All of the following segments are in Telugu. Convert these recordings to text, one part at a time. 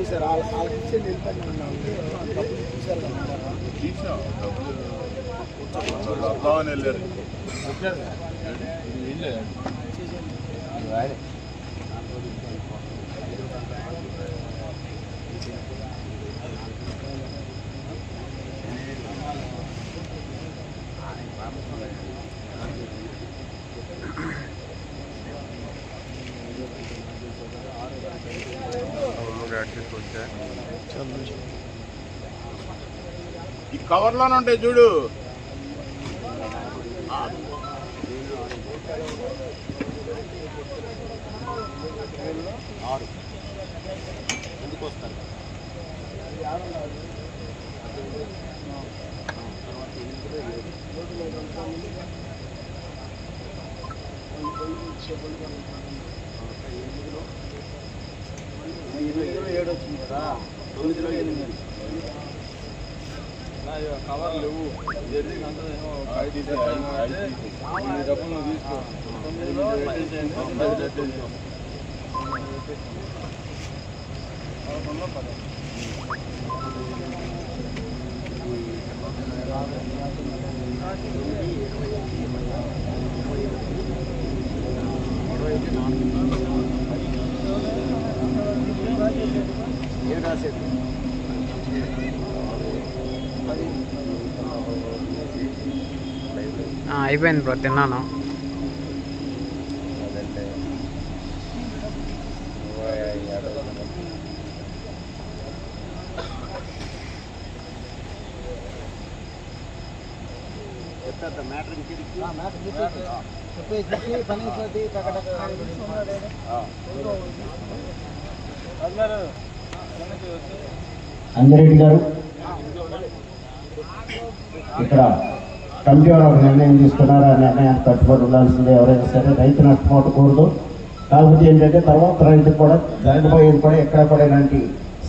ఇచ్చేసారు వాళ్ళ- వాళ్ళకి ఇచ్చేది వెళ్ళిపోయింది డబ్బులు ఇచ్చేసారు కదా తీసినాం డబ్బులు వద్దామని వెళ్ళారు ఈ కవర్లోనే ఉంటాయి చూడు. ఎందుకు వస్తారు? ఎనిమిదిలో ఏడు వచ్చింది కదా తొమ్మిదిలో ఎనిమిది కవర్ లేవు డబ్బులు నువ్వు తీసుకో ఏడు అయిపోయింది బ్రో తిన్నాను. చెప్తా గారు ఇక్కడ కమిటీ వారు నిర్ణయం తీసుకున్నారు ఆ నిర్ణయానికి కట్టుబడి ఉండాల్సిందే. ఎవరైనా సరే రైతు నష్టపోకూడదు కాకపోతే ఏంటంటే తర్వాత రైతుకు కూడా జరగబోయేది కూడా ఎక్కడ కూడా ఇలాంటి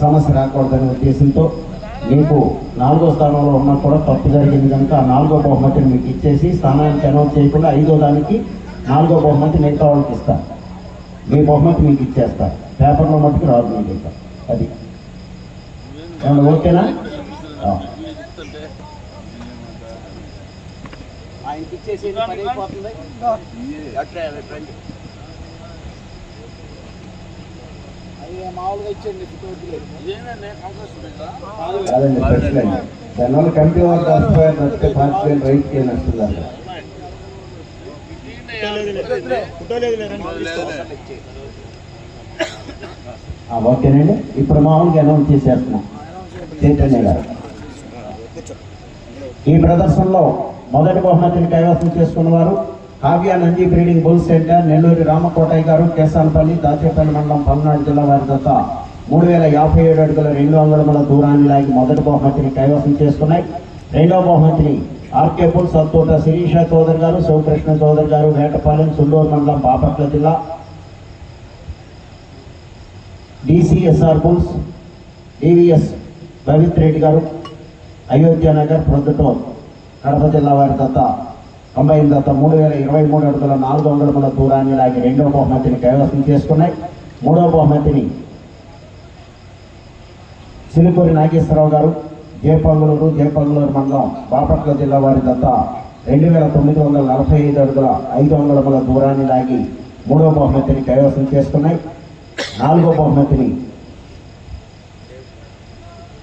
సమస్య రాకూడదనే ఉద్దేశంతో మీకు నాలుగో స్థానంలో ఉన్నా కూడా తప్పు జరిగింది కనుక ఆ నాలుగో బహుమతిని మీకు ఇచ్చేసి స్థానానికి అనౌన్స్ చేయకుండా ఐదో దానికి నాలుగో బహుమతి మిగతా వాళ్ళకి ఇస్తాను మీ బహుమతి మీకు ఇచ్చేస్తా. పేపర్లో మట్టుకు రాదు మీకు అది. ఓకేనా ఆ. ఆయనకి ఇచ్చేసి పని అయిపోతుంది? అట్లే రండి కమిటీ వాళ్ళు నష్టపోయారు నచ్చితే పార్టీ నష్టం ఓకేనండి. ఇప్పుడు మామూలుగా అనౌన్స్ చేసేస్తున్నాం. చైతన్య గారు. ఈ ప్రదర్శనలో మొదటి బహుమతిని కైవసం చేసుకున్న వారు Kavya Nandi breeding bull centre Nelluri Ramakotaiah garu కేసాలపల్లి Dachepalli మండలం పల్నాడు జిల్లా వారి దత్త మూడు వేల యాభై ఏడు అడుగుల రెండు అంగుళముల దూరాన్ని లాగి మొదటి బహుమతిని కైవసం చేసుకున్నాయి. రెండవ బహుమతిని ఆర్కే పుల్ సత్తోట శిరీష చౌదరి గారు శివకృష్ణ చౌదరి గారు వేటపాలెం సుల్లూరు మండలం బాపట్ల జిల్లా. DCSR bulls DVS Bhavith Reddy garu Ayodhya Nagar Proddatur. Kadapa జిల్లా వారి దత్త ఎనిమిది దత్త మూడు వేల ఇరవై మూడు అడుగుల నాలుగు అంగుళముల దూరాన్ని లాగి రెండవ బహుమతిని కైవసం చేసుకున్నాయి. మూడవ బహుమతిని సిలిపూరి నాగేశ్వరరావు గారు జయపంగులూరు జయపంగులూరు మండలం బాపట్ల జిల్లా వారి దత్త రెండు వేల తొమ్మిది వందల నలభై ఐదు అడుగుల ఐదు వందల అంగుళముల దూరాన్ని లాగి మూడవ బహుమతిని కైవసం చేసుకున్నాయి. నాలుగో బహుమతిని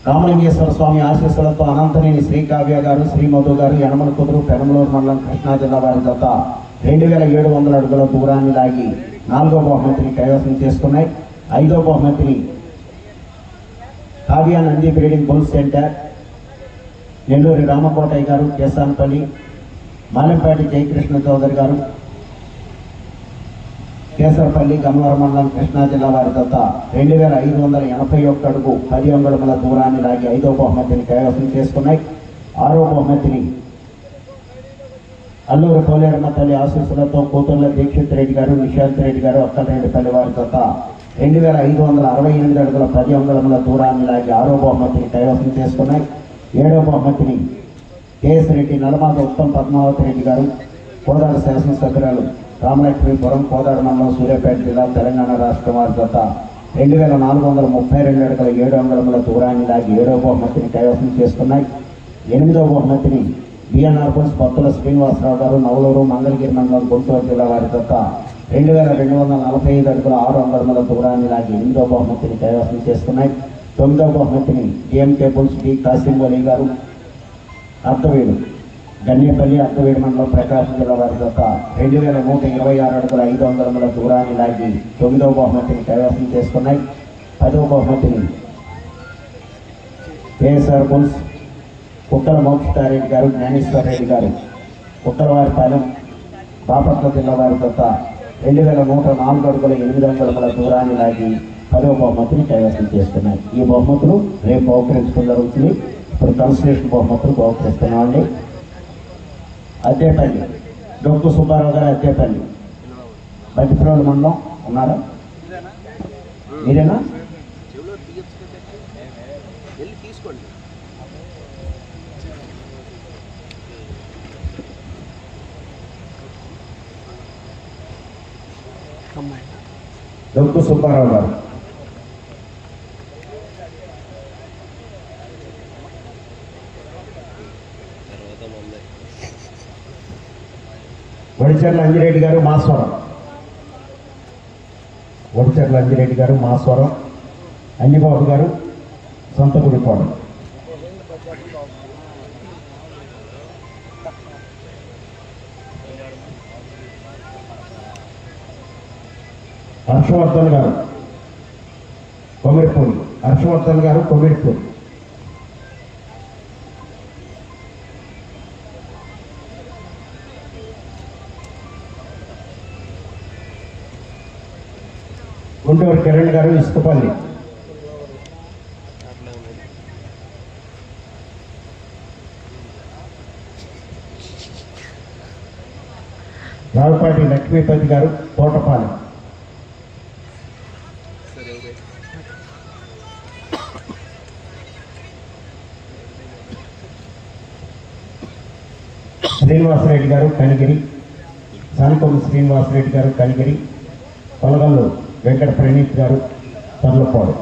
రామలింగేశ్వర స్వామి ఆశీస్సులతో అనంతనేని శ్రీకావ్య గారు శ్రీ మధు గారు యనమల కుదురు పెనమలూరు మండలం కృష్ణా జిల్లా వారి జత రెండు వేల ఏడు వందల అడుగుల దూరాన్ని లాగి నాలుగో బహుమతిని కైవసం చేసుకున్నాయి. ఐదో బహుమతిని Kavya Nandi breeding bull centre Nelluri Ramakotaiah garu Kesanpalli మాలెంపేట Jayakrishna Chowdary గారు కేసరపల్లి గమవరం మండలం కృష్ణా జిల్లా వారి దత్త రెండు వేల ఐదు వందల ఎనభై ఒక్క అడుగు పది అంగుళముల దూరాన్ని లాగి ఐదో బహుమతిని కైవసం చేసుకున్నాయి. ఆరో బహుమతిని అల్లూరు పోలేరమ్మ తల్లి ఆశీస్సులతో కూతుర్ల దీక్షిత్ రెడ్డి గారు నిశాంత్ రెడ్డి గారు అక్కలరెడ్డిపల్లి వారి దత్త రెండు వేల ఐదు వందల అరవై ఎనిమిది అడుగుల పది అంగుళముల దూరాన్ని లాగి ఆరో బహుమతిని కైవసం చేసుకున్నాయి. ఏడో బహుమతిని కేఎస్ రెడ్డి నలమాద ఉత్తమ్ పద్మావతి రెడ్డి గారు కోదాడ శాసనసభ్యురాలు రామలక్ష్మీపురం కోదాడ మండలం సూర్యాపేట జిల్లా తెలంగాణ రాష్ట్రం వారి గత రెండు వేల నాలుగు వందల ముప్పై రెండు అడుగుల ఏడు అంగళముల దూరాన్ని లాగి ఏడవ బహుమతిని కైవసం చేసుకున్నాయి ఎనిమిదవ బహుమతిని బిఎన్ఆర్ పోస్ పత్తుల శ్రీనివాసరావు గారు నవలూరు మంగళగిరి మండలం గుంటూరు జిల్లా వారి గత రెండు వేల రెండు వందల నలభై ఐదు అడుగుల ఆరు అంగళముల దూరాన్ని లాగి ఎనిమిదవ బహుమతిని కైవసం చేసుకున్నాయి తొమ్మిదవ బహుమతిని డిఎంకే బుల్స్ డి కాసిం గారు అర్థవేడు గన్నేపల్లి అర్థవేడు మండలం ప్రకాశం జిల్లా వారి యొక్క రెండు వేల నూట ఇరవై ఆరు అడుగుల ఐదు వందల దూరాన్ని లాగి తొమ్మిదవ బహుమతిని కైవసం చేసుకున్నాయి. పదవ బహుమతిని కేఎస్ఆర్ బుల్స్ కుక్కల మోక్షితారెడ్డి గారు జ్ఞానేశ్వర రెడ్డి గారు కుక్కలవారిపాలెం బాపట్ల జిల్లా వారి యొక్క రెండు వేల నూట నాలుగు అడుగుల ఎనిమిది అంగుళముల దూరాన్ని లాగి పదవ బహుమతిని కైవసం చేస్తున్నాయి ఈ బహుమతులు రేపు బహుకరించడం జరుగుతుంది ఇప్పుడు కన్సలేషన్ బహుమతులు బహుకరిస్తున్నామండి. అద్దేపల్లి డొక్కు సుబ్బారావు గారు అద్దేపల్లి బట్టిప్రోలు మండలం ఉన్నారా? మీరేనా? తీసుకోండి అమ్మాయి డొక్కు సుబ్బారావు గారు. తర్వాత వడిచర్ల అంజిరెడ్డి గారు మాస్వరం వడిచర్ల అంజిరెడ్డి గారు మాస్వరం అంజిబాబు గారు సొంత గుడికోవడం హర్షవర్ధన్ గారు కొమిరిపూడి. హర్షవర్ధన్ గారు కొమిరిపూడి. గుంటూరు కిరణ్ గారు ఇసుకపల్లి. రావుపాటి లక్ష్మీపతి గారు తోటపాలెం శ్రీనివాసరెడ్డి గారు కనిగిరి సానికొమ్మ శ్రీనివాసరెడ్డి గారు కనిగిరి పొలగల్లు వెంకట ప్రణీత్ గారు తర్లపాడు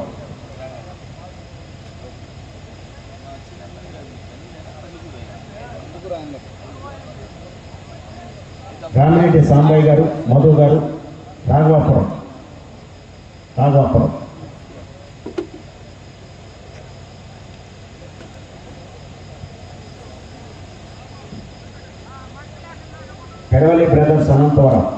రామిరెడ్డి సాంబయ్య గారు మధు గారు రాఘవాపురం రాఘవాపురం. పెడవల్లి బ్రదర్స్ అనంతవరం.